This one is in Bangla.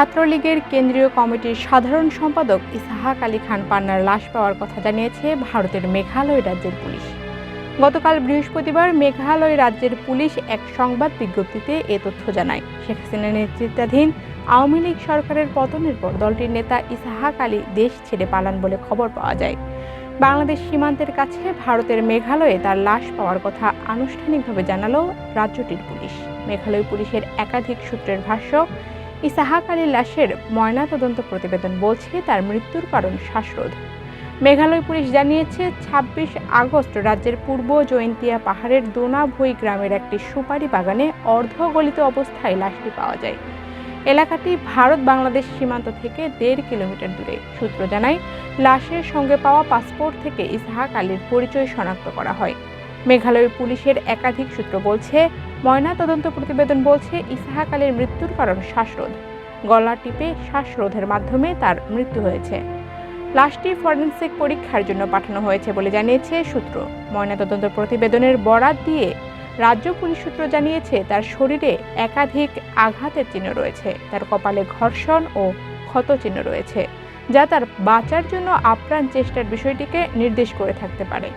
ছাত্রলীগের কেন্দ্রীয় কমিটির সাধারণ সম্পাদক ইসাহাক আলী খান পান্নার লাশ পাওয়ার কথা জানিয়েছে ভারতের মেঘালয় রাজ্যের পুলিশ। গতকাল বৃহস্পতিবার মেঘালয় রাজ্যের পুলিশ এক সংবাদ বিজ্ঞপ্তিতে এ তথ্য জানায়। শেখ হাসিনা নেতৃত্বাধীন আওয়ামী লীগ সরকারের পতনের পর দলটির নেতা ইসাহাক আলী দেশ ছেড়ে পালান বলে খবর পাওয়া যায়। বাংলাদেশ সীমান্তের কাছে ভারতের মেঘালয়ে তার লাশ পাওয়ার কথা আনুষ্ঠানিকভাবে জানালো রাজ্যটির পুলিশ। মেঘালয় পুলিশের একাধিক সূত্রের ভাষ্য ইসাহাক আলীর লাশের ময়নাতদন্ত প্রতিবেদন বলছে তার মৃত্যুর কারণ শ্বাসরোধ। মেঘালয় পুলিশ জানিয়েছে, ছাব্বিশ আগস্ট রাজ্যের পূর্ব জয়ন্তিয়া পাহাড়ের দোনাভুই গ্রামের একটি সুপারি বাগানে অর্ধগলিত অবস্থায় লাশটি পাওয়া যায়। এলাকাটি ভারত বাংলাদেশ সীমান্ত থেকে দেড় কিলোমিটার দূরে। সূত্র জানায়, লাশের সঙ্গে পাওয়া পাসপোর্ট থেকে ইসহাক আলীর পরিচয় শনাক্ত করা হয়। মেঘালয় পুলিশের একাধিক সূত্র বলছে ময়না তদন্ত প্রতিবেদন বলছে ইসহাক আলীর মৃত্যুর কারণ শ্বাসরোধ। গলা টিপে শ্বাসরোধের মাধ্যমে তার মৃত্যু হয়েছে। লাশটি ফরেন্সিক পরীক্ষার জন্য পাঠানো হয়েছে বলে জানিয়েছে সূত্র। ময়নাতদন্ত প্রতিবেদনের বরাত দিয়ে রাজ্য পুলিশ সূত্র জানিয়েছে, তার শরীরে একাধিক আঘাতের চিহ্ন রয়েছে। তার কপালে ঘর্ষণ ও ক্ষত চিহ্ন রয়েছে, যা তার বাঁচার জন্য আপ্রাণ চেষ্টার বিষয়টিকে নির্দেশ করে থাকতে পারে।